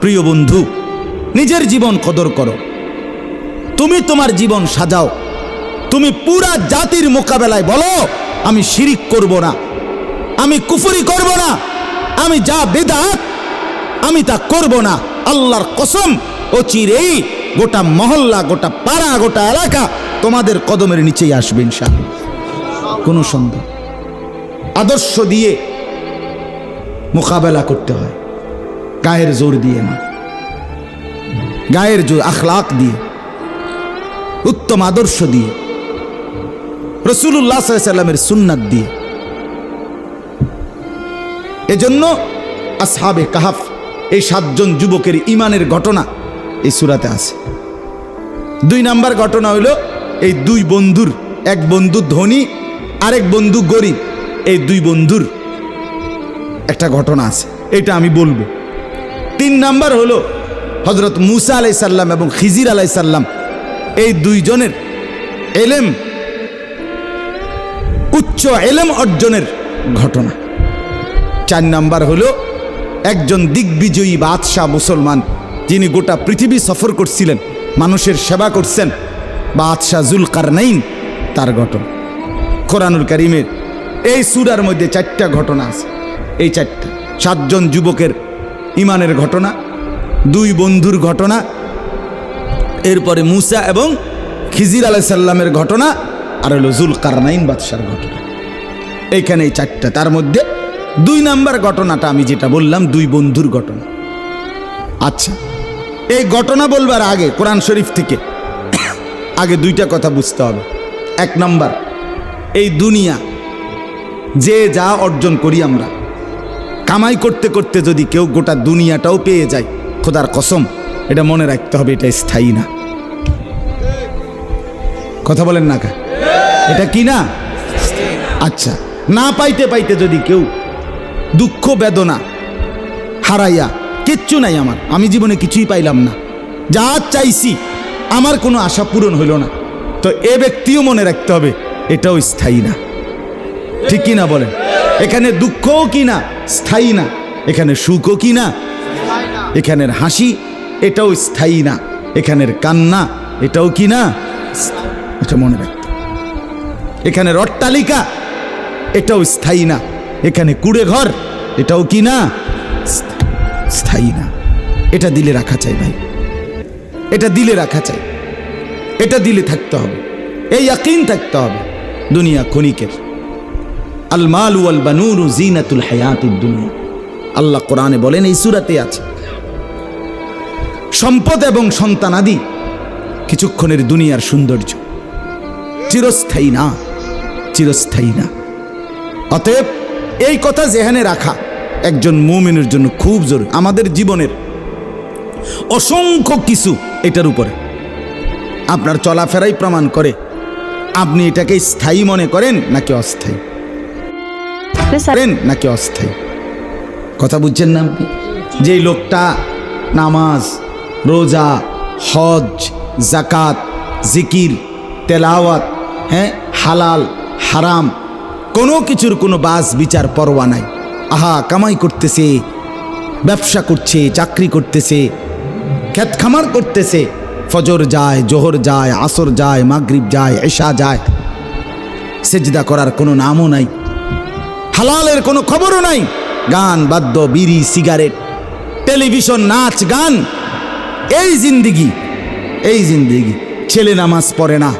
প্রিয় বন্ধু, নিজের জীবন কদর করো। তুমি তোমার জীবন সাজাও। তুমি পুরা জাতির মোকাবেলায় বলো, আমি শিরিক করব না। আমি কুফরি করব না। আমি যা বেদাত, আমি তা করব না। আল্লাহর কসম, ও চিরেই গোটা মহল্লা, গোটা পাড়া, গোটা এলাকা তোমাদের কদমের নিচেই আসবে ইনশাআল্লাহ। কোনো সন্দেহ? আদর্শ দিয়ে মোকাবেলা করতে হয়। গায়ের জোর দিয়ে না। গায়ের জোর আখলাক দিয়ে। উত্তম আদর্শ দিয়ে। রসুল্লাহ সাল্লামের সুন্নাত দিয়ে। এজন্য আসহাবে কাহাফ, এই সাতজন যুবকের ইমানের ঘটনা এই সুরাতে আছে। দুই নাম্বার ঘটনা হইল, এই দুই বন্ধুর, এক বন্ধু ধনী, আরেক বন্ধু গরিব, এই দুই বন্ধুর একটা ঘটনা আছে। এটা আমি বলব। তিন নাম্বার হলো হজরত মুসা আলাই সাল্লাম এবং খিজির আলাই সাল্লাম এই দুইজনের এলেম, উচ্চ এলেম অর্জনের ঘটনা। চার নাম্বার হলো একজন দিগ্বিজয়ী বাদশাহ মুসলমান, যিনি গোটা পৃথিবী সফর করছিলেন, মানুষের সেবা করছেন, বাদশাহ জুলকার নাইন তার ঘটনা। কোরআনুল করিমের এই সুরার মধ্যে চারটা ঘটনা আছে। এই চারটা। সাতজন যুবকের ইমানের ঘটনা, দুই বন্ধুর ঘটনা, এরপরে মুসা এবং খিজির আলাইসাল্লামের ঘটনা, আর হলো জুল কারনাইন বাদশার ঘটনা। এইখানে এই চারটা, তার মধ্যে দুই নাম্বার ঘটনাটা আমি যেটা বললাম, দুই বন্ধুর ঘটনা। আচ্ছা এই ঘটনা বলবার আগে কোরআন শরীফ থেকে আগে দুইটা কথা বুঝতে হবে। এক নাম্বার, এই দুনিয়া যে যা অর্জন করি আমরা কামাই করতে করতে যদি কেউ গোটা দুনিয়াটাও পেয়ে যায়, খোদার কসম, এটা মনে রাখতে হবে, এটা স্থায়ী না। কথা বলেন না কা? এটা কি না? আচ্ছা না পাইতে পাইতে যদি কেউ দুঃখ, বেদনা, হারাইয়া, কিচ্ছু নাই আমার, আমি জীবনে কিছুই পাইলাম না। যা চাইছি, আমার কোনো আশা পূরণ হইল না। তো এ ব্যক্তিও মনে রাখতে হবে, এটাও স্থায়ী না। ঠিক কি না বলেন? এখানে দুঃখও কি না? স্থায়ী না। এখানে সুখও কি না? এখানের হাসি, এটাও স্থায়ী না। এখানের কান্না, এটাও কি না? এটা মনে রাখতে। এখানের অট্টালিকা, এটাও স্থায়ী না। এখানে কুড়ে ঘর, এটাও কি না? স্থায়ী না। এটা দিলে রাখা চাই ভাই। এটা দিলে রাখা চাই। এটা দিলে থাকতে হবে। এই ইয়াকিন থাকতে হবে। দুনিয়া ক্ষণিকের। আল মাল ওয়াল বানুর জিনাতুল হায়াতুদ দুনিয়া। আল্লাহ কোরআনে বলেন, এই সুরাতে আছে, সম্পদ এবং সন্তানাদি কিছুক্ষণের দুনিয়ার সৌন্দর্য। চিরস্থায়ী না চিরস্থায়ী না। অতএব এই কথা জেহানে রাখা একজন মুমিনের জন্য খুব জরুরি। আমাদের জীবনের অসংখ্য কিছু এটার উপরে। আপনার চলাফেরাই প্রমাণ করে আপনি এটাকে স্থায়ী মনে করেন নাকি অস্থায়ী? নাকি অস্থায়ী? কথা বুঝছেন না আপনি? যেই লোকটা নামাজ, রোজা, হজ জাকাত জিকির, তেলাওয়াত হ্যাঁ হালাল, হারাম, কোনো কিছুর কোনো বাস বিচার পরোয়া নাই। আহা, কামাই করতেছে, ব্যবসা করছে, চাকরি করতেছে ক্ষেত খামার করতেছে, ফজর যায়, জোহর যায়, আসর যায়, মাগরিব যায় এশা যায়। সেজদা করার কোনো নামও নাই। হালালের কোনো খবরও নাই। গান, বাদ্য, বিড়ি, সিগারেট, টেলিভিশন, নাচ, গান। এই জিন্দিগি এই জিন্দিগি। ছেলে নামাজ পড়ে না,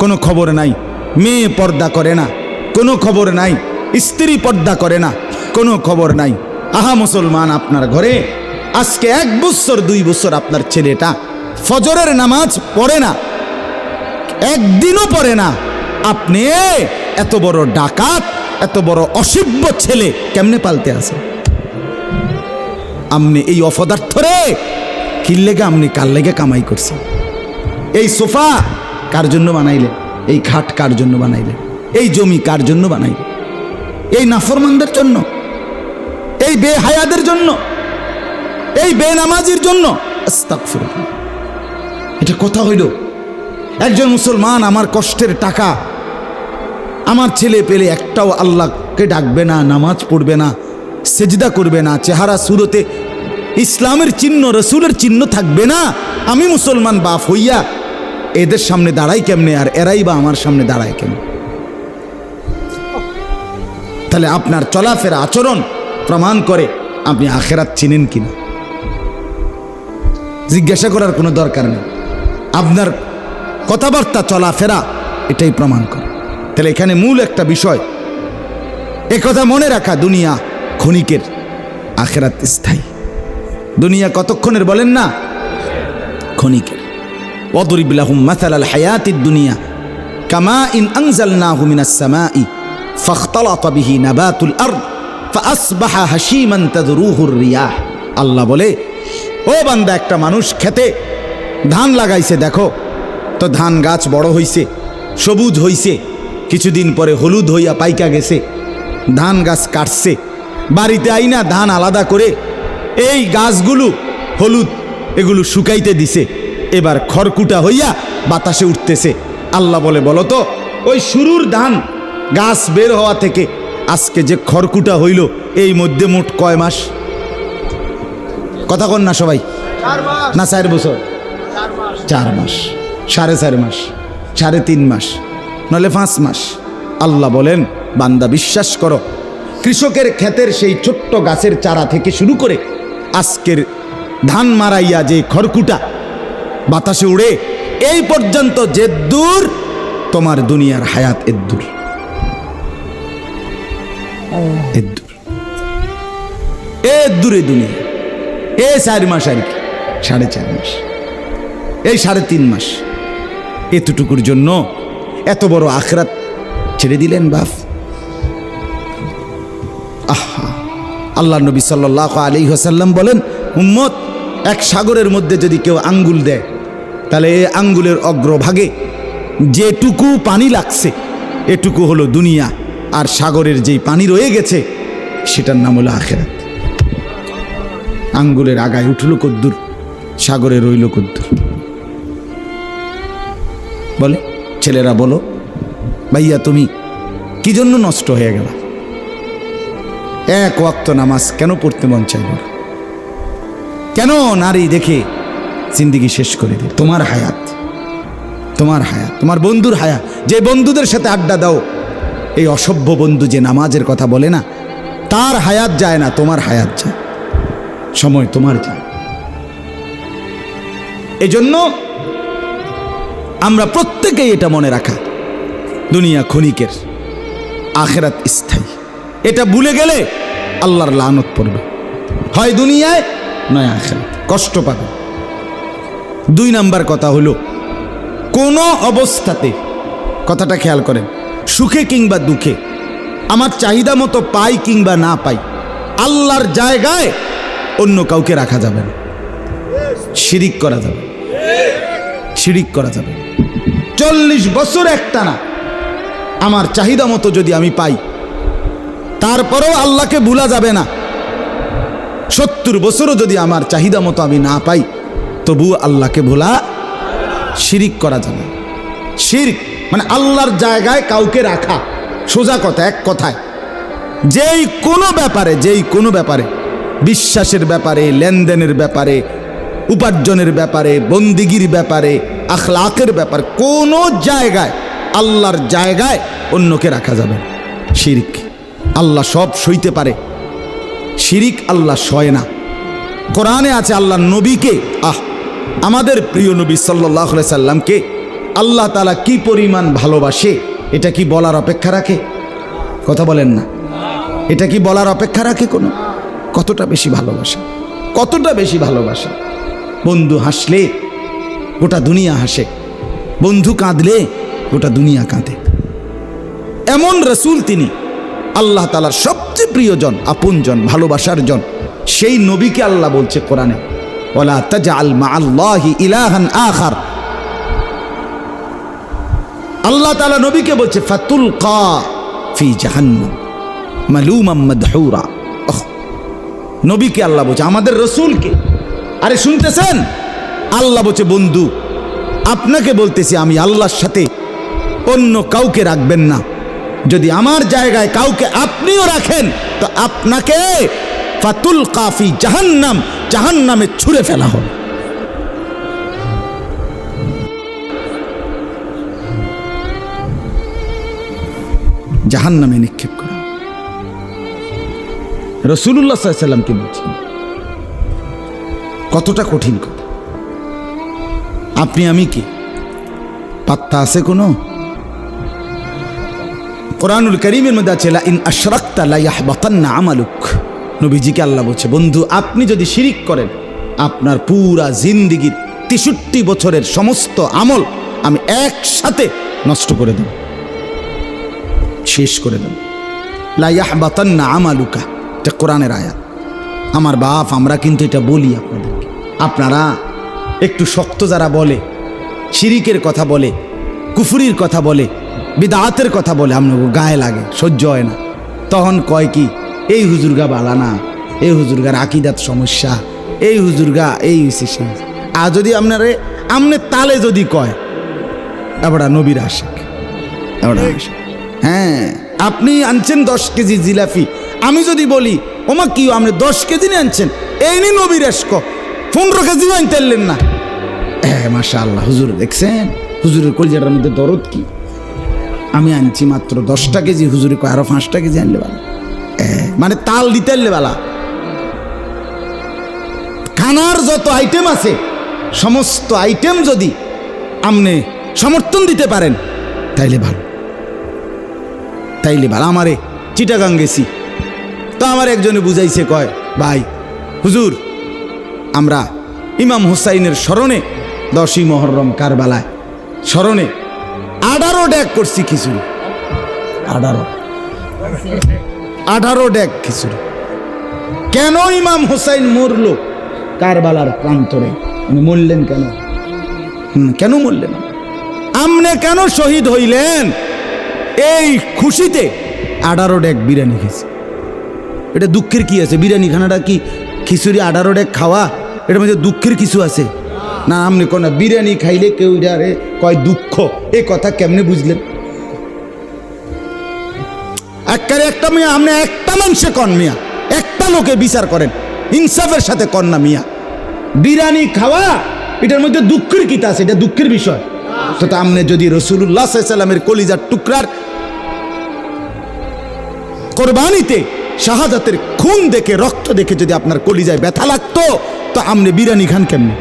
কোনো খবর নাই। মেয়ে পর্দা করে না, কোনো খবর নাই। স্ত্রী পর্দা করে না, কোনো খবর নাই। আহা মুসলমান, আপনার ঘরে আজকে এক বছর, দুই বছর আপনার ছেলেটা ফজরের নামাজ পড়ে না, একদিনও পড়ে না। আপনি এত বড় ডাকাত। এত বড় অসভ্য ছেলে কেমনে পালতে আছে? আমনি এই অপদার্থ রে! কির লেগে আমনি কার লেগে কামাই করছেন এই সোফা কার জন্য বানাইলে? এই খাট কার জন্য বানাইলে? এই জমি কার জন্য বানাইলে? এই নাফরমানদের জন্য? এই বেহায়াদের জন্য? এই বেনামাজির জন্য। এটা কথা হইল, একজন মুসলমান আমার কষ্টের টাকা আমার ছেলে পেলে একটাও আল্লাহকে ডাকবে না, নামাজ পড়বে না, সেজদা করবে না, চেহারা সুরতে ইসলামের চিহ্ন, রসুলের চিহ্ন থাকবে না। আমি মুসলমান বাপ হইয়া এদের সামনে দাঁড়াই কেমনে আর এরাই বা আমার সামনে দাঁড়ায় কেমন? তাহলে আপনার চলাফেরা আচরণ প্রমাণ করে আপনি আখেরাত চিনেন কিনা? জিজ্ঞাসা করার কোনো দরকার নেই। আপনার কথাবার্তা, চলাফেরা এটাই প্রমাণ করে। তাহলে এখানে মূল একটা বিষয়। একথা মনে রাখা দুনিয়া ক্ষণিকের, আখেরাত স্থায়ী। দুনিয়া কতক্ষণের বলেন না? ক্ষণিকের। অদরিবুল্লাহম মাসাল আল হায়াতির দুনিয়া, কামা ইন আংজাল না হুমিনাসমা ই ফখতলাতবিহি নাবাতুল আর ফাসবাহা হাসিমান তাদরুহুর রিয়া আল্লাহ বলে, ও বান্দা, একটা মানুষ খেতে ধান লাগাইছে, দেখো। তো ধান গাছ বড় হইছে, সবুজ হইছে কিছুদিন পরে হলুদ হইয়া পাইকা গেছে। ধান গাছ কাটছে। বাড়িতে আইনা ধান আলাদা করে এই গাছগুলো হলুদ এগুলো শুকাইতে দিছে। এবার খড়কুটা হইয়া বাতাসে উঠতেছে। আল্লাহ বলে বলো তো ওই শুরুর ধান গাছ বের হওয়া থেকে আজকে যে খড়কুটা হইল এই মধ্যে মোট কয় মাস? কথা কন না সবাই। না চার বছর? চার মাস। সাড়ে চার মাস। সাড়ে তিন মাস। নলে পাঁচ মাস। আল্লাহ বলেন, বান্দা বিশ্বাস করো, কৃষকের ক্ষেতের সেই ছোট্ট গাছের চারা থেকে শুরু করে আজকের ধান মারাইয়া যে খড়কুটা বাতাসে উড়ে, এই পর্যন্ত যে দূর, তোমার দুনিয়ার হায়াত এদ্দুর এদ্দুর এ দূরে দুনিয়া। এ চার মাস আর কি? সাড়ে চার মাস। এই সাড়ে তিন মাস। এতটুকুর জন্য এত বড় আখরাত ছেড়ে দিলেন বাপ? আহা, আল্লাহ নবী সাল্লাহ আলী হাসাল্লাম বলেন, উম্মত, এক সাগরের মধ্যে যদি কেউ আঙ্গুল দেয়, তাহলে এ আঙ্গুলের অগ্রভাগে যেটুকু পানি লাগছে, এটুকু হলো দুনিয়া, আর সাগরের যেই পানি রয়ে গেছে, সেটার নাম হলো আখেরাত। আঙ্গুলের আগায় উঠল কদ্দুর, সাগরে রইল কদ্দুর। বলে ছেলেরা বলো, ভাইয়া, তুমি কি জন্য নষ্ট হয়ে গেল? এক ওয়াক্ত নামাজ কেন পড়তে মন চাইল না? কেন নারী দেখে জিন্দিগি শেষ করে দিল তোমার হায়াত তোমার হায়াত, তোমার বন্ধুর হায়াত, যে বন্ধুদের সাথে আড্ডা দাও, এই অসভ্য বন্ধু যে নামাজের কথা বলে না, তার হায়াত যায় না, তোমার হায়াত যায়। সময় তোমার যায়। এজন্য আমরা প্রত্যেকেই এটা মনে রাখা। দুনিয়া ক্ষণিকের, আখেরাত স্থায়ী। এটা ভুলে গেলে আল্লাহর লানত পড়বে। হয় দুনিয়ায়, নয় আখেরাত। কষ্ট পাবে। দুই নাম্বার কথা হলো, কোনো অবস্থাতে, কথাটা খেয়াল করেন, সুখে কিংবা দুঃখে, আমার চাহিদা মতো পাই কিংবা না পাই, আল্লাহর জায়গায় অন্য কাউকে রাখা যাবে না। শিরিক করা যাবে। শিরিক করা যাবে। চল্লিশ বছর একটা না আমার চাহিদা মতো যদি আমি পাই, তারপরেও আল্লাহকে ভুলা যাবে না। সত্তর বছরও যদি আমার চাহিদা মতো আমি না পাই তবু আল্লাহকে ভোলা শিরিক করা যাবে শিরিক মানে আল্লাহর জায়গায় কাউকে রাখা, সোজা কথা, এক কথায়। যেই কোনো ব্যাপারে, যেই কোনো ব্যাপারে, বিশ্বাসের ব্যাপারে, লেনদেনের ব্যাপারে, উপার্জনের ব্যাপারে, বন্দিগির ব্যাপারে আখলাকের ব্যাপার, কোনো জায়গায়, আল্লাহর জায়গায় অন্যকে রাখা যাবে শিরিক, আল্লাহ সব সইতে পারে। শিরিক আল্লাহ সয় না। কোরআনে আছে, আল্লাহ নবীকে, আহ, আমাদের প্রিয় নবী সাল্লাহ সাল্লামকে আল্লাহ তালা কি পরিমাণ ভালোবাসে, এটা কি বলার অপেক্ষা রাখে? কথা বলেন না। এটা কি বলার অপেক্ষা রাখে কোনো? কতটা বেশি ভালোবাসা? কতটা বেশি ভালোবাসা? বন্ধু, হাসলে গোটা দুনিয়া হাসে। বন্ধু কাঁদলে গোটা দুনিয়া কাঁদে। এমন রসুল তিনি। আল্লাহ তালার সবচেয়ে প্রিয়জন, আপনজন, ভালোবাসার জন। সেই নবীকে আল্লাহ বলছে কোরআনে ওলা তাজাল মা আল্লাহি ইলাহান আল্লাহ তালা নবীকে বলছে ফাতুল কা ফি জাহান্নাম, মালুমাম মাদহুরা। নবীকে আল্লাহ বলছে, আমাদের রসুলকে। আরে শুনতেছেন? আল্লাহ বলছে, বন্ধু, আপনাকে বলতেছি আমি আল্লাহর সাথে। অন্য কাউকে রাখবেন না। যদি আমার জায়গায় কাউকে আপনিও রাখেন, তো আপনাকে ফাতুল কাফি জাহান্নাম, জাহান্নামে ছুঁড়ে ফেলা হবে। জাহান্নামে নিক্ষেপ করা। রসুল্লাহ সাল্লামকে বলছেন, কতটা কঠিন কথা। আপনি আমি কি? পাত্তা আছে কোনো? কোরআনুল করিমের মধ্যে আছে ইন আশরাকতা লা ইয়াহবাতান্না আমালুক। নবীজিকে আল্লাহ বলছে, বন্ধু, আপনি যদি শিরিক করেন, আপনার পুরা জিন্দিগির তেষট্টি বছরের সমস্ত আমল আমি একসাথে নষ্ট করে দেব। শেষ করে দেব। লা ইয়াহবাতান্না আমালুকা, এটা কোরআনের আয়াত। আমার বাপ, আমরা কিন্তু এটা বলি আপনাদেরকে। আপনারা একটু শক্ত যারা বলে, শিরিকের কথা বলে, কুফুরির কথা বলে, বিদাতের কথা বলে আপনার গায়ে লাগে, সহ্য হয় না। তখন কয় কি, এই হুজুরগা বালা না, এই হুজুরগার আকিদাত সমস্যা, এই হুজুরগা এই হইছে। আর যদি আপনারে, আমনে তালে যদি কয় এবড়া নবীর আশেক আশেক। হ্যাঁ আপনি আনছেন দশ কেজি জিলাপি, আমি যদি বলি, ওমা কি আপনি দশ কেজি নিয়ে আনছেন, এই নি নবীর এসকো পনেরো কেজি আনতে পারলেন না। হ্যাঁ মাশা আল্লাহ হুজুর, দেখছেন? হুজুরের কলজাটার মধ্যে দরদ কি? আমি আনছি মাত্র দশটা কেজি, হুজুরে কয়, আরও পাঁচটা কেজি আনলে বালা মানে তাল দিতে আনলে বালা খানার যত আইটেম আছে, সমস্ত আইটেম যদি আপনি সমর্থন দিতে পারেন, তাইলে ভালো। তাইলে ভালো। আমারে চিটাগাং গেছি। তো আমার একজনে বুঝাইছে, কয়, ভাই, হুজুর আমরা ইমাম হুসাইনের স্মরণে দশই মহরম কারবালায় স্মরণে আঠারো ড্যাক করছি খিচুড়ি। আঠারো। আঠারো ড্যাক খিচুড়ি। কেন ইমাম হুসাইন মরল কারবালার প্রান্তরে? উনি মরলেন কেন? কেন মরলেন? আমনে কেন শহীদ হইলেন? এই খুশিতে আঠারো ডেক বিরিয়ানি খেয়েছে। এটা দুঃখের কি আছে? বিরিয়ানি খানাটা কি খিচুড়ি আঠারো ডেক খাওয়া? এটার মধ্যে দুঃখের কিছু আছে? না আপনি কোন বিরিয়ানি খাইলে কেউ রে কয় দুঃখ। এ কথা কেমনে বুঝলেন? একবারে একটা মিয়া আপনি একটা মানুষে কন মিয়া, একটা লোকে বিচার করেন, ইনসাফের সাথে কন না মিয়া। বিরিয়ানি খাওয়া, এটার মধ্যে দুঃখের কিতা আছে? এটা দুঃখের বিষয়। তো তা আপনি যদি রসুল্লাহ সাল্লামের কলিজার টুকরার কোরবানিতে শাহাদাতের খুন দেখে, রক্ত দেখে যদি আপনার কলিজায় ব্যথা লাগতো, তো আমনে বিরানি খান কেমনি?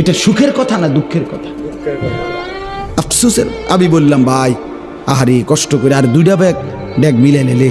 এটা সুখের কথা না দুঃখের কথা? আফসোসের, আমি বললাম, ভাই, আহারে, কষ্ট করে আর দুইটা ব্যাগ ব্যাগ মিলে নিলে